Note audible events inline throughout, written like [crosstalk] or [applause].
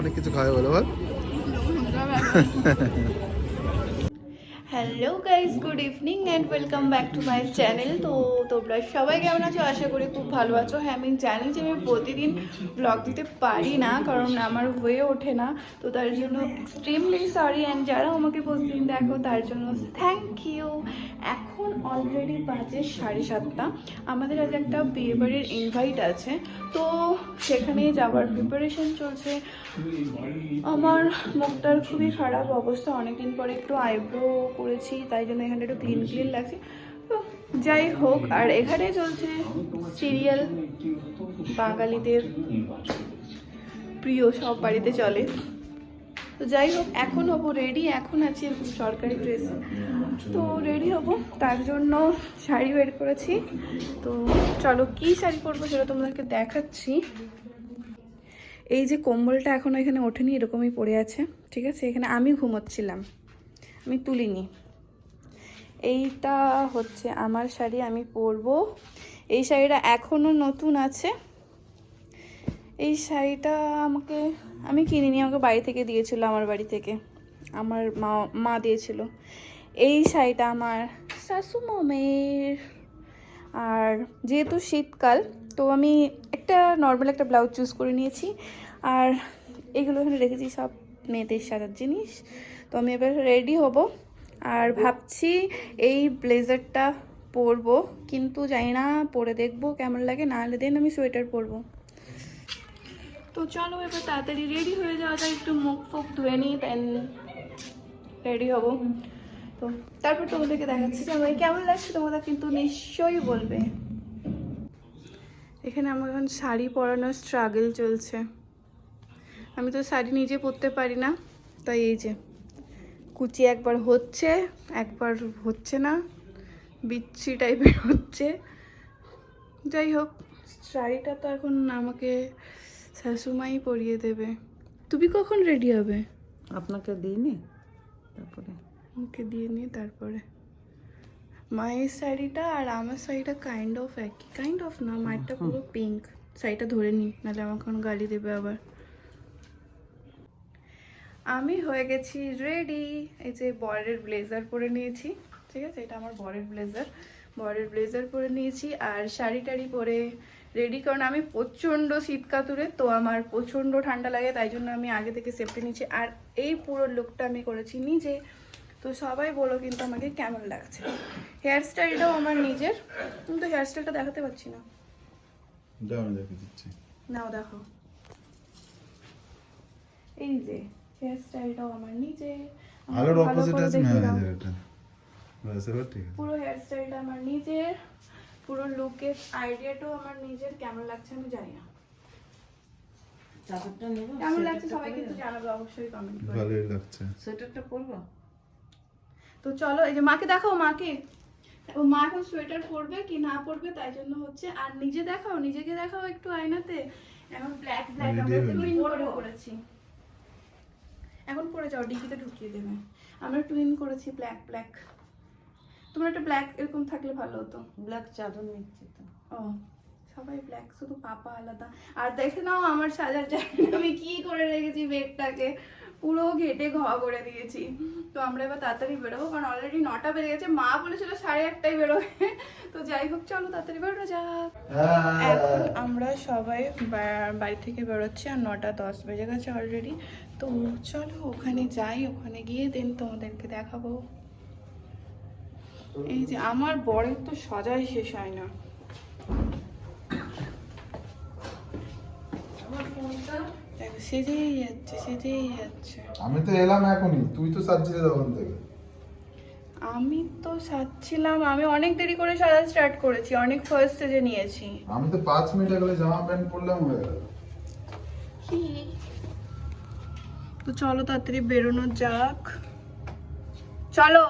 অনেক কিছু খাওয়া বলো বল? [laughs] [laughs] Hello guys good evening and welcome back to my channel তো তোমরা সবাই কেমন আছো? আশা করি খুব ভালো আছো। হ্যাঁ আমি জানি যে আমি প্রতিদিন ব্লগ দিতে পারি না, কারণ আমার হয়ে ওঠে না। তো তার জন্য এক্সট্রিমলি সরি অ্যান্ড যারা আমাকে প্রতিদিন দেখো, তার জন্য থ্যাংক ইউ এখন অলরেডি বাজে সাড়ে সাতটা। আমাদের আজ একটা বিয়েবাড়ির ইনভাইট আছে। তো সেখানে যাওয়ার প্রিপারেশন চলছে। আমার মুখটার খুবই খারাপ অবস্থা। অনেকদিন পরে একটু আইব্রো করেছি তাই জন্য এখানে একটু ক্লিন ক্লিন লাগছে। তো যাই হোক আর এখানে চলছে সিরিয়াল বাঙালিদের প্রিয় সব বাড়িতে চলে। তো যাই হোক এখন হব রেডি এখন আছি এরকম সরকারি ড্রেসে তো রেডি হব তার জন্য শাড়ি বের করেছি। তো চলো কি শাড়ি পরবো সেটা তোমাদেরকে দেখাচ্ছি। এই যে কম্বলটা এখনও এখানে ওঠেনি এরকমই পড়ে আছে ঠিক আছে? এখানে আমি ঘুমোচ্ছিলাম। আমি তুলিনি। এইটা হচ্ছে আমার শাড়ি, আমি পরবো। এই শাড়িটা এখনও নতুন আছে। এই শাড়িটা আমাকে, আমি কিনিনি, আমাকে বাড়ি থেকে দিয়েছিল আমার বাড়ি থেকে। আমার মা মা দিয়েছিল। এই শাড়িটা আমার শাশু মমের আর যেহেতু শীতকাল, তো আমি একটা নর্মাল একটা ব্লাউজ চুজ করে নিয়েছি। আর এগুলো এখানে রেখেছি সব মেয়েদের সাজার জিনিস। তো আমি এবার রেডি হব। আর ভাবছি এই ব্লেজারটা পরবো কিন্তু জানি না পরে দেখব কেমন লাগে। না হলে দেন আমি সোয়েটার পরবো। তো চলো এবার তাড়াতাড়ি রেডি হয়ে যাওয়া যায় একটু মুখ ফুক ধুয়ে নিই দেন রেডি হব। তো তারপর তোমাদেরকে দেখাচ্ছি যে আমাকে কেমন লাগছে তোমরা কিন্তু নিশ্চয়ই বলবে। এখানে আমার এখন শাড়ি পরানোর স্ট্রাগল চলছে। আমি তো শাড়ি নিজে পরতে পারি না তাই এই যে। কুচি একবার হচ্ছে একবার হচ্ছে না বিচ্ছি টাইপের হচ্ছে। যাই হোক শাড়িটা তো এখন আমাকে শাশুমাই পরিয়ে দেবে। তুমি কখন রেডি হবে? আপনাকে দিয়ে দিইনি তারপরে। মুখে দিয়ে নিয়ে তারপরে। মায়ের শাড়িটা আর আমার শাড়িটা কাইন্ড অফ একই কাইন্ড অফ না মায়েরটা পুরো পিঙ্ক শাড়িটা ধরে নিই নাহলে আমার কোনো গালি দেবে আবার। আমি হয়ে গেছি রেডি এই যে বরের ব্লেজার পরে নিয়েছি ঠিক আছে? এটা আমার বরের ব্লেজার বরের ব্লেজার পরে নিয়েছি আর শাড়ি টাড়ি পরে রেডি কারণ আমি প্রচণ্ড শীত কাতুরে তো আমার প্রচণ্ড ঠান্ডা লাগে তাই জন্য আমি আগে থেকে সেফটি নিচ্ছি আর এই পুরো লুকটা আমি করেছি নিজে। তো সবাই বলো কিন্তু আমাকে কেমন লাগছে? হেয়ার স্টাইলটাও আমার নিজের কিন্তু হেয়ার স্টাইলটা দেখাতে পারছি না। নাও দেখো। এই যে হেয়ার স্টাইলটাও আমার নিজে। আলোর অপোজিট আছে না এটা? ব্যাস ঠিক আছে। পুরো হেয়ার স্টাইলটা আমার নিজের পুরো লুকের আইডিয়াটাও আমার নিজের। কেমন লাগছে আমি জানি না। চাদরটা নেব? কেমন লাগছে সবাই কিন্তু জানাবে অবশ্যই কমেন্ট করে। ভালোই লাগছে। সোয়েটারটা পরবো? তো চলো এই যে মাকে দেখাও মাকে। ও মা এখন সোয়েটার পরবে কি না পরবে তাই জন্য হচ্ছে আর নিজে দেখাও নিজেকে দেখাও একটু আয়নাতে। এখন ব্ল্যাক ব্ল্যাক আমরা টুইন করে করেছি। এখন পরে যাও ডিকিতে ঢুকিয়ে দেবে। আমরা টুইন করেছি ব্ল্যাক ব্ল্যাক তোমার একটা ব্ল্যাক এরকম থাকলে ভালো হতো। ব্ল্যাক চাদর নিচ্ছি তো। ও সবাই ব্ল্যাক শুধু পাপা আলাদা। আর দেখে নাও আমার সাজার জায়গা আমি কি করে রেখেছি বেডটাকে পুরো ঘেটে ঘ করে দিয়েছি। তো আমরা এবার তাড়াতাড়ি বেরোবো কারণ অলরেডি নটা বেজে গেছে। মা বলেছিল সাড়ে আটটায় বেরোবে। তো যাই হোক চলো তাড়াতাড়ি বেরোনো যাক। এখন আমরা সবাই বাড়ি থেকে বেরোচ্ছি আর নটা দশ বেজে গেছে অলরেডি তো চলো ওখানে যাই ওখানে গিয়ে দেন তোমাদেরকে দেখাবো। এই যে আমার বরের তো সাজাই শেষ হয় না। সেজেই যাচ্ছে সেজেই যাচ্ছে। আমি তো এলাম এখনই তুই তো সাজছিলি তখন থেকে। আমি তো সাজছিলাম আমি অনেক দেরি করে সাজা স্টার্ট করেছি অনেক ফার্স্ট স্টেজে নিয়েছি। আমি তো পাঁচ মিনিট আগে জামা প্যান্ট পরলাম হয়ে গেল। তো চলো তাড়াতাড়ি বেরোনো যাক। চলো।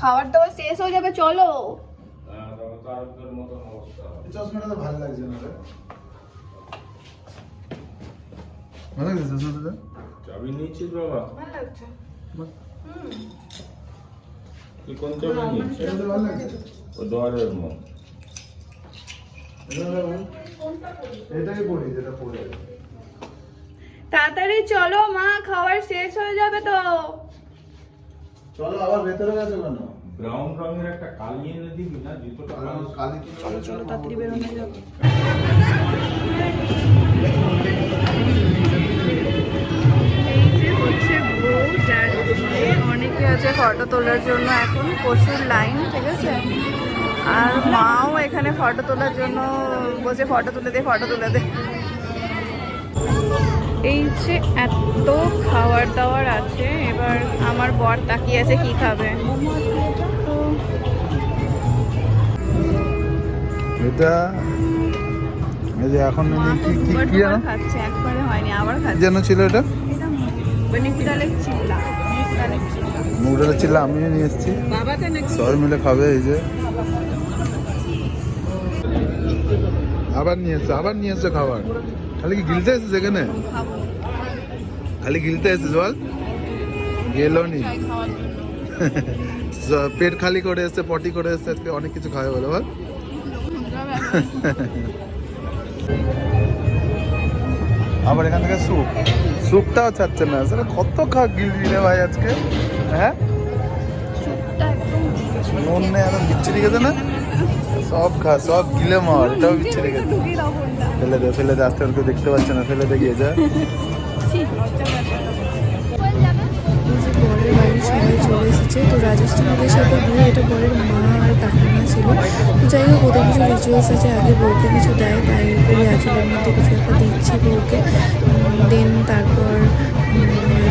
খাবার দাবার শেষ হয়ে যাবে চলো। এই চশমাটা তো ভালো লাগছে না রে ভালো লাগছে চাবি নিয়েছিস বাবা? ভালো লাগছে। হুম। তুই কোন চাবি নিয়েছিস? এটা ভালো লাগছে। ও দুয়ারের। এটাই পড়ি যেটা পড়ে তাড়াতাড়ি চলো মা খাবার শেষ হয়ে যাবে তো। চলো আবার ভেতরে গেছো কেন? ব্রাউন রঙের একটা কালি এনে দিবি না জুতোটা কালি চলো চলো। তাড়াতাড়ি বেরোনো যাবে। অনেকে আছে ফটো তোলার জন্য এখন প্রচুর লাইন ঠিক আছে? আর মাও এখানে ফটো তোলার জন্য বসে ফটো তুলে দে ফটো তুলে দে। এই যে এত খাবার দাবার আছে এবার আমার বর তাকিয়ে আছে কি খাবে। এটা এই যে এখন কি কি কি জানো? খাচ্ছে একবারে হয়নি আবার খাচ্ছে। যেন ছিল এটা? ডালের চিল্লা মুগ ডালের চিল্লা। আমিও নিয়ে এসেছি। সবাই মিলে খাবে এই যে। আবার নিয়ে এসছো আবার নিয়ে এসছো খাবার। খালি কি গিলতে এসেছিস এখানে? খালি গিলতে এসেছিস বল গেলো নি পেট খালি করে এসছে পটি করে এসছে আজকে অনেক কিছু খাবে বলে বল। [laughs] আবার এখান থেকে স্যুপ। স্যুপটাও ছাড়ছে না। সেটা কত খা গিলবি রে ভাই আজকে? হ্যাঁ? নুন নেই একদম বিচ্ছিরি গেছে না? সব খা সব গিলে মার এটাও ছেড়ে গেছে। ফেলে দে ফেলে দে আস্তে আস্তে দেখতে পাচ্ছে না ফেলে দে গিয়ে যা। বরের বাড়ির সবাই চলে এসেছে। তো রাজস্থানীদের সাথে বিয়ে এটা বরের মা আর কাকিমা ছিল। তো যাই হোক, ওদের কিছু রিচুয়ালস আছে। আগে বউকে কিছু দেয়, তাই ওই আচলের মধ্যে কিছু একটা দিচ্ছে বউকে। দেন তারপর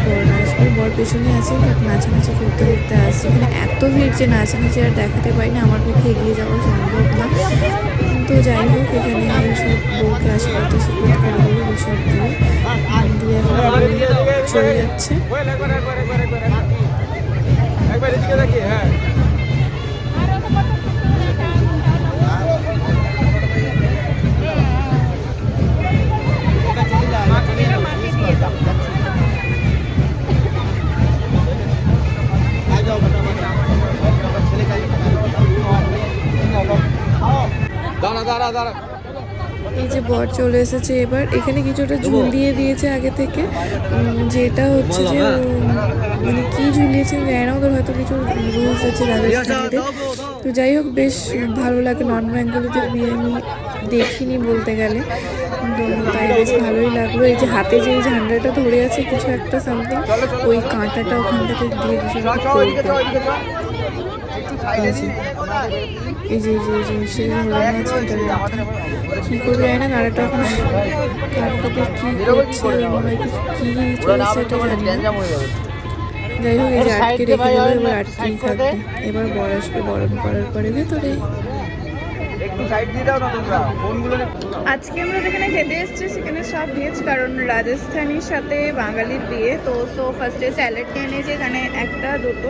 বর আসবে। বর পেছনে আছে বাট নাচানাচি করতে করতে আসছে। মানে এত ভিড় যে নাচানাচি আর দেখাতে পারি না, আমার পক্ষে এগিয়ে যাওয়া সম্ভব না। তো যাই হোক, এখানে আমি সব বউকে আশীর্বাদ আশীর্বাদ করে দিল সব দিয়ে। দিয়ে চলে যাচ্ছে। vai ligar daqui, é. Dá, dá, dá, dá. এই যে বর চলে এসেছে এবার। এখানে কিছুটা ঝুলিয়ে দিয়েছে আগে থেকে। যেটা হচ্ছে যে মানে কি ঝুলিয়েছে আমি জানি না ওদের হয়তো কিছু রুলস আছে রাজস্থানীদের তো। যাই হোক বেশ ভালো লাগে। নন বেঙ্গলিদের বিয়ে আমি দেখিনি বলতে গেলে। তো তাই বেশ ভালোই লাগল। এই যে হাতে যে ঝান্ডাটা ধরে আছে কিছু একটা সামথিং ওই কাঁটাটা ওখান থেকে দিয়ে কিছু একটা করবে। এই যে যে করবে না কারাটা ওখানে কারাটাতে কি করছে চলছে যাই হোক, এই যে আটকে রেখে এবার আটকেই থাকবে? এবার বরণ করার পরে আজকে আমরা যেখানে খেতে এসেছি সেখানে সব ভেজ কারণ রাজস্থানীর সাথে বাঙালির বিয়ে তো সো ফার্স্টে স্যালাড নিয়ে নিয়েছি এখানে একটা দুটো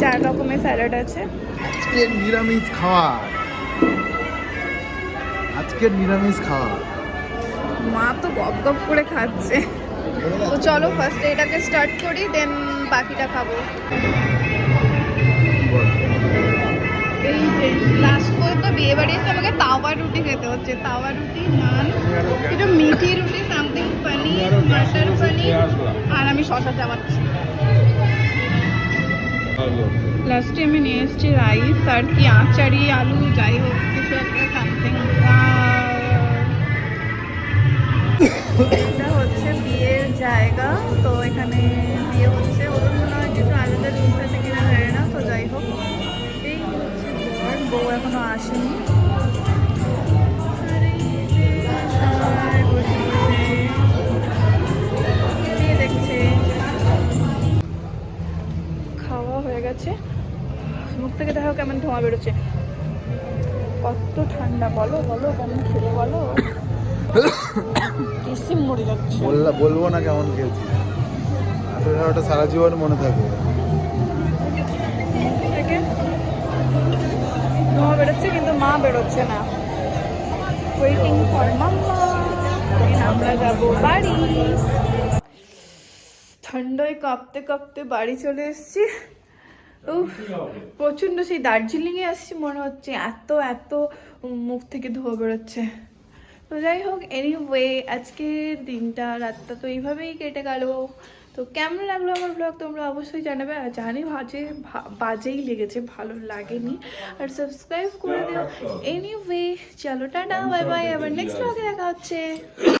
চার রকমের স্যালাড আছে। আজকে নিরামিষ খাওয়া আজকে নিরামিষ খাওয়া মা তো গপ গপ করে খাচ্ছে। তো চলো ফার্স্টে এটাকে স্টার্ট করি দেন বাকিটা খাব। লাস্ট পর্যন্ত বিয়ে বাড়ি এসে আমাকে তাওয়া রুটি খেতে হচ্ছে। তাওয়া রুটি, নান এটা মিঠি রুটি সামথিং পনির মটর পনির আর আমি শশা চাবাচ্ছি লাস্টে আমি নিয়ে এসেছি রাইস আর কি আচারি আলু, যাই হোক, কিছু একটা সামথিং বউ এখনও আসেনি। খাওয়া হয়ে গেছে। মুখ থেকে দেখো কেমন ধোঁয়া বেরোচ্ছে। কত ঠান্ডা, বলো বলো, কেমন খেলে বলো। কিসিম মরে যাচ্ছে। বলব না কেমন খেয়েছি আসলে ওটা সারা জীবন মনে থেকে। বেরোচ্ছে না। ওয়েটিং ফর মাম্মা আমরা যাব বাড়ি। ঠান্ডায় কাঁপতে কাঁপতে বাড়ি চলে এসেছি। উফ, প্রচণ্ড সেই দার্জিলিংয়ে আসছি মনে হচ্ছে, এত এত মুখ থেকে ধোয়া বেরোচ্ছে। তো যাই হোক এনিওয়ে আজকের দিনটা, রাতটা তো এইভাবেই কেটে গেল। তো কেমন লাগল আমার ব্লগ তোমরা অবশ্যই জানাবে। আর জানি বাজে বাজেই লেগেছে ভালো লাগেনি। আর সাবস্ক্রাইব করে দিও। এনিওয়ে চলো টাটা বাই বাই আবার নেক্সট ব্লগে দেখা হচ্ছে।